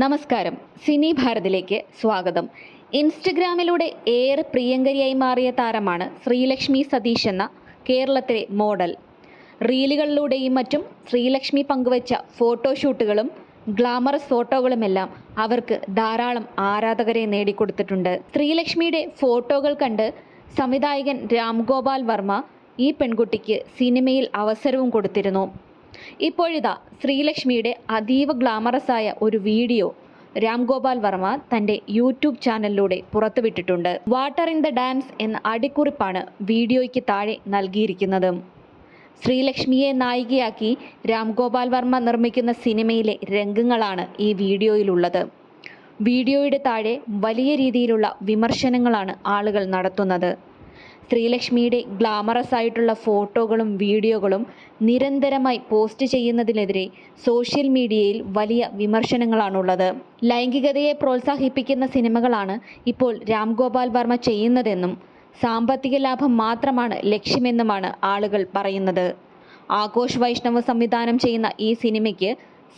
നമസ്കാരം. സിനി ഭാരതിലേക്ക് സ്വാഗതം. ഇൻസ്റ്റഗ്രാമിലൂടെ ഏറെ പ്രിയങ്കരിയായി മാറിയ താരമാണ് ശ്രീലക്ഷ്മി സതീഷ് എന്ന കേരളത്തിലെ മോഡൽ. റീലുകളിലൂടെയും മറ്റും ശ്രീലക്ഷ്മി പങ്കുവച്ച ഫോട്ടോഷൂട്ടുകളും ഗ്ലാമറസ് ഫോട്ടോകളുമെല്ലാം അവർക്ക് ധാരാളം ആരാധകരെ നേടിക്കൊടുത്തിട്ടുണ്ട്. ശ്രീലക്ഷ്മിയുടെ ഫോട്ടോകൾ കണ്ട് സംവിധായകൻ രാംഗോപാൽ വർമ്മ ഈ പെൺകുട്ടിക്ക് സിനിമയിൽ അവസരവും കൊടുത്തിരുന്നു. ഇപ്പോഴിതാ ശ്രീലക്ഷ്മിയുടെ അതീവ ഗ്ലാമറസായ ഒരു വീഡിയോ രാം ഗോപാൽ വർമ്മ തന്റെ യൂട്യൂബ് ചാനലിലൂടെ പുറത്തുവിട്ടിട്ടുണ്ട്. വാട്ടർ ഇൻ ദ ഡാൻസ് എന്ന അടിക്കുറിപ്പാണ് വീഡിയോയ്ക്ക് താഴെ നൽകിയിരിക്കുന്നത്. ശ്രീലക്ഷ്മിയെ നായികയാക്കി രാം ഗോപാൽ വർമ്മ നിർമ്മിക്കുന്ന സിനിമയിലെ രംഗങ്ങളാണ് ഈ വീഡിയോയിലുള്ളത്. വീഡിയോയുടെ താഴെ വലിയ രീതിയിലുള്ള വിമർശനങ്ങളാണ് ആളുകൾ നടത്തുന്നത്. ശ്രീലക്ഷ്മിയുടെ ഗ്ലാമറസ് ആയിട്ടുള്ള ഫോട്ടോകളും വീഡിയോകളും നിരന്തരമായി പോസ്റ്റ് ചെയ്യുന്നതിനെതിരെ സോഷ്യൽ മീഡിയയിൽ വലിയ വിമർശനങ്ങളാണുള്ളത്. ലൈംഗികതയെ പ്രോത്സാഹിപ്പിക്കുന്ന സിനിമകളാണ് ഇപ്പോൾ രാം ഗോപാൽ വർമ്മ ചെയ്യുന്നതെന്നും സാമ്പത്തിക ലാഭം മാത്രമാണ് ലക്ഷ്യമെന്നുമാണ് ആളുകൾ പറയുന്നത്. ആഘോഷ് വൈഷ്ണവ് സംവിധാനം ചെയ്യുന്ന ഈ സിനിമയ്ക്ക്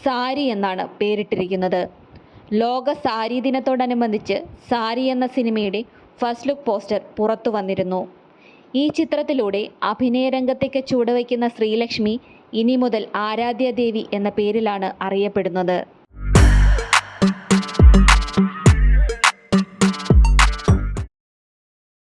സാരി എന്നാണ് പേരിട്ടിരിക്കുന്നത്. ലോക സാരി ദിനത്തോടനുബന്ധിച്ച് സാരി എന്ന സിനിമയുടെ ഫസ്റ്റ് ലുക്ക് പോസ്റ്റർ പുറത്തു വന്നിരുന്നു. ഈ ചിത്രത്തിലൂടെ അഭിനയ രംഗത്തേക്ക് ചുവടുവയ്ക്കുന്ന ശ്രീലക്ഷ്മി ഇനി മുതൽ ആരാധ്യ ദേവി എന്ന പേരിലാണ് അറിയപ്പെടുന്നത്.